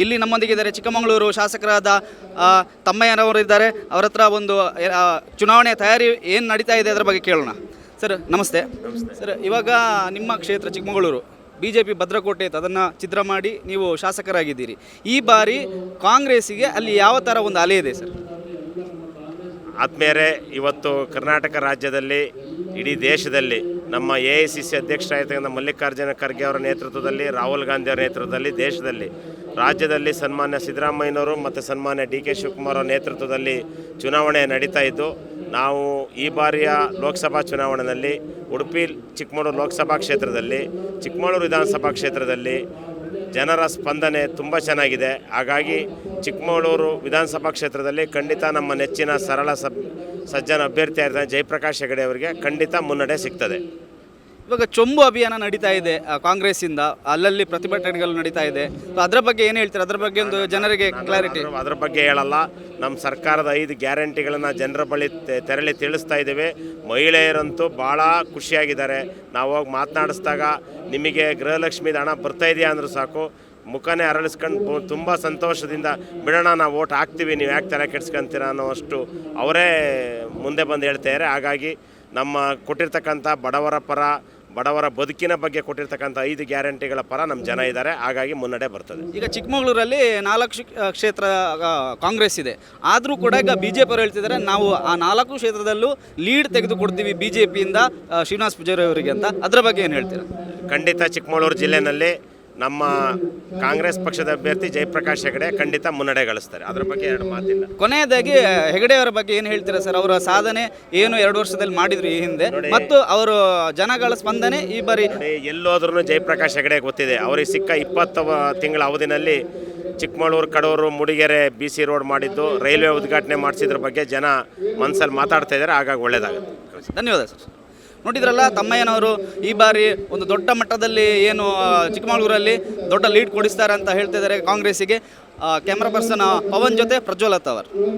ಇಲ್ಲಿ ನಮ್ಮೊಂದಿಗಿದ್ದಾರೆ ಚಿಕ್ಕಮಗಳೂರು ಶಾಸಕರಾದ ತಮ್ಮಯ್ಯನವರು ಇದ್ದಾರೆ. ಅವರ ಹತ್ರ ಒಂದು ಚುನಾವಣೆ ತಯಾರಿ ಏನು ನಡೀತಾ ಇದೆ ಅದರ ಬಗ್ಗೆ ಕೇಳೋಣ. ಸರ್ ನಮಸ್ತೆ. ಸರ್ ಇವಾಗ ನಿಮ್ಮ ಕ್ಷೇತ್ರ ಚಿಕ್ಕಮಗಳೂರು ಬಿ ಜೆ ಪಿ ಭದ್ರಕೋಟೆ ಇತ್ತು ಅದನ್ನು ಚಿತ್ರ ಮಾಡಿ ನೀವು ಶಾಸಕರಾಗಿದ್ದೀರಿ. ಈ ಬಾರಿ ಕಾಂಗ್ರೆಸ್ಸಿಗೆ ಅಲ್ಲಿ ಯಾವ ಥರ ಒಂದು ಅಲೆ ಇದೆ ಸರ್? ಆತ್ಮೀಯರೇ ಇವತ್ತು ಕರ್ನಾಟಕ ರಾಜ್ಯದಲ್ಲಿ ಇಡೀ ದೇಶದಲ್ಲಿ ನಮ್ಮ ಎ ಐ ಸಿ ಸಿ ಅಧ್ಯಕ್ಷರಾಗಿರ್ತಕ್ಕಂಥ ಮಲ್ಲಿಕಾರ್ಜುನ ಖರ್ಗೆ ಅವರ ನೇತೃತ್ವದಲ್ಲಿ ರಾಹುಲ್ ಗಾಂಧಿ ಅವರ ನೇತೃತ್ವದಲ್ಲಿ ದೇಶದಲ್ಲಿ ರಾಜ್ಯದಲ್ಲಿ ಸನ್ಮಾನ್ಯ ಸಿದ್ದರಾಮಯ್ಯನವರು ಮತ್ತು ಸನ್ಮಾನ್ಯ ಡಿ ಕೆ ಶಿವಕುಮಾರ್ ಅವರ ನೇತೃತ್ವದಲ್ಲಿ ಚುನಾವಣೆ ನಡೀತಾ ಇದ್ದು, ನಾವು ಈ ಬಾರಿಯ ಲೋಕಸಭಾ ಚುನಾವಣೆಯಲ್ಲಿ ಉಡುಪಿ, ಚಿಕ್ಕಮಗಳೂರು ಲೋಕಸಭಾ ಕ್ಷೇತ್ರದಲ್ಲಿ, ಚಿಕ್ಕಮಗಳೂರು ವಿಧಾನಸಭಾ ಕ್ಷೇತ್ರದಲ್ಲಿ ಜನರ ಸ್ಪಂದನೆ ತುಂಬ ಚೆನ್ನಾಗಿದೆ. ಹಾಗಾಗಿ ಚಿಕ್ಕಮಗಳೂರು ವಿಧಾನಸಭಾ ಕ್ಷೇತ್ರದಲ್ಲಿ ಖಂಡಿತ ನಮ್ಮ ನೆಚ್ಚಿನ ಸರಳ ಸಬ್, ಸಜ್ಜನ ಅಭ್ಯರ್ಥಿಯಾದ ಜಯಪ್ರಕಾಶ್ ಹೆಗಡೆ ಅವರಿಗೆ ಖಂಡಿತ ಮುನ್ನಡೆ ಸಿಗ್ತದೆ. ಇವಾಗ ಚೊಂಬು ಅಭಿಯಾನ ನಡೀತಾ ಇದೆ ಕಾಂಗ್ರೆಸ್ ಕಾಂಗ್ರೆಸ್ಸಿಂದ. ಅಲ್ಲಲ್ಲಿ ಪ್ರತಿಭಟನೆಗಳು ನಡೀತಾ ಇದೆ. ಅದರ ಬಗ್ಗೆ ಏನು ಹೇಳ್ತೀರಾ? ಅದರ ಬಗ್ಗೆ ಒಂದು ಜನರಿಗೆ ಕ್ಲಾರಿಟಿ ಅದ್ರ- ಬಗ್ಗೆ ಹೇಳಲ್ಲ. ನಮ್ಮ ಸರ್ಕಾರದ ಐದು ಗ್ಯಾರಂಟಿಗಳನ್ನು ಜನರ ಬಳಿ ತೆರಳಿ ತಿಳಿಸ್ತಾ ಇದ್ದೇವೆ. ಮಹಿಳೆಯರಂತೂ ಭಾಳ ಖುಷಿಯಾಗಿದ್ದಾರೆ. ನಾವು ಹೋಗಿ ಮಾತನಾಡಿಸಿದಾಗ ನಿಮಗೆ ಗೃಹಲಕ್ಷ್ಮಿದ ಹಣ ಬರ್ತಾ ಇದೆಯಾ ಅಂದರೂ ಸಾಕು. ಮುಖನೇ ಅರಳಿಸ್ಕೊಂಡು ತುಂಬ ಸಂತೋಷದಿಂದ ಬಿಡೋಣ, ನಾವು ಓಟ್ ಹಾಕ್ತೀವಿ, ನೀವು ಯಾಕೆ ತಲೆ ಕೆಡ್ಸ್ಕೊಂತೀರ ಅನ್ನೋ ಅಷ್ಟು ಅವರೇ ಮುಂದೆ ಬಂದು ಹೇಳ್ತಾರೆ ಹಾಗಾಗಿ ನಮ್ಮ ಕೊಟ್ಟಿರ್ತಕ್ಕಂಥ ಬಡವರ ಪರ ಬಡವರ ಬದುಕಿನ ಬಗ್ಗೆ ಕೊಟ್ಟಿರ್ತಕ್ಕಂಥ ಐದು ಗ್ಯಾರಂಟಿಗಳ ಪರ ನಮ್ಮ ಜನ ಇದ್ದಾರೆ. ಹಾಗಾಗಿ ಮುನ್ನಡೆ ಬರ್ತದೆ. ಈಗ ಚಿಕ್ಕಮಗಳೂರಲ್ಲಿ ನಾಲ್ಕು ಕ್ಷೇತ್ರ ಕಾಂಗ್ರೆಸ್ ಇದೆ. ಆದರೂ ಕೂಡ ಈಗ ಬಿ ಜೆ ಪಿ ಹೇಳ್ತಿದ್ದಾರೆ ನಾವು ಆ ನಾಲ್ಕು ಕ್ಷೇತ್ರದಲ್ಲೂ ಲೀಡ್ ತೆಗೆದುಕೊಡ್ತೀವಿ ಬಿ ಜೆ ಪಿಯಿಂದ ಶ್ರೀನಿವಾಸ್ ಪೂಜಾರಿ ಅವರಿಗೆ ಅಂತ. ಅದರ ಬಗ್ಗೆ ಏನು ಹೇಳ್ತೀರಾ? ಖಂಡಿತ ಚಿಕ್ಕಮಗಳೂರು ಜಿಲ್ಲೆನಲ್ಲಿ ನಮ್ಮ ಕಾಂಗ್ರೆಸ್ ಪಕ್ಷದ ಅಭ್ಯರ್ಥಿ ಜಯಪ್ರಕಾಶ್ ಹೆಗಡೆ ಖಂಡಿತ ಮುನ್ನಡೆ ಗಳಿಸ್ತಾರೆ. ಅದ್ರ ಬಗ್ಗೆ ಎರಡು ಮಾತಿಲ್ಲ. ಕೊನೆಯದಾಗಿ ಹೆಗಡೆ ಅವರ ಬಗ್ಗೆ ಏನು ಹೇಳ್ತೀರಾ ಸರ್? ಅವರ ಸಾಧನೆ ಏನು ಎರಡು ವರ್ಷದಲ್ಲಿ ಮಾಡಿದ್ರು ಈ ಹಿಂದೆ? ಮತ್ತು ಅವರು ಜನಗಳ ಸ್ಪಂದನೆ ಈ ಬಾರಿ ಎಲ್ಲೋದ್ರೂ ಜಯಪ್ರಕಾಶ್ ಹೆಗಡೆ ಗೊತ್ತಿದೆ. ಅವರಿಗೆ ಸಿಕ್ಕ ಇಪ್ಪತ್ತು ತಿಂಗಳ ಅವಧಿನಲ್ಲಿ Chikkamagaluru Kaduru Mudigere B C road ಮಾಡಿದ್ದು ರೈಲ್ವೆ ಉದ್ಘಾಟನೆ ಮಾಡಿಸಿದ್ರ ಬಗ್ಗೆ ಜನ ಮನಸ್ಸಲ್ಲಿ ಮಾತಾಡ್ತಾ ಇದ್ದಾರೆ. ಹಾಗಾಗಿ ಒಳ್ಳೇದಾಗುತ್ತೆ. ಧನ್ಯವಾದ ಸರ್. ನೋಡಿದ್ರಲ್ಲ, ತಮ್ಮಯ್ಯನವರು ಈ ಬಾರಿ ಒಂದು ದೊಡ್ಡ ಮಟ್ಟದಲ್ಲಿ ಏನು ಚಿಕ್ಕಮಗಳೂರಲ್ಲಿ ದೊಡ್ಡ ಲೀಡ್ ಕೊಡಿಸ್ತಾರೆ ಅಂತ ಹೇಳ್ತಿದ್ದಾರೆ ಕಾಂಗ್ರೆಸ್ಸಿಗೆ. ಕ್ಯಾಮ್ರಾ ಪರ್ಸನ್ ಪವನ್ ಜೊತೆ ಪ್ರಜ್ವಲತ್ ಅವರು.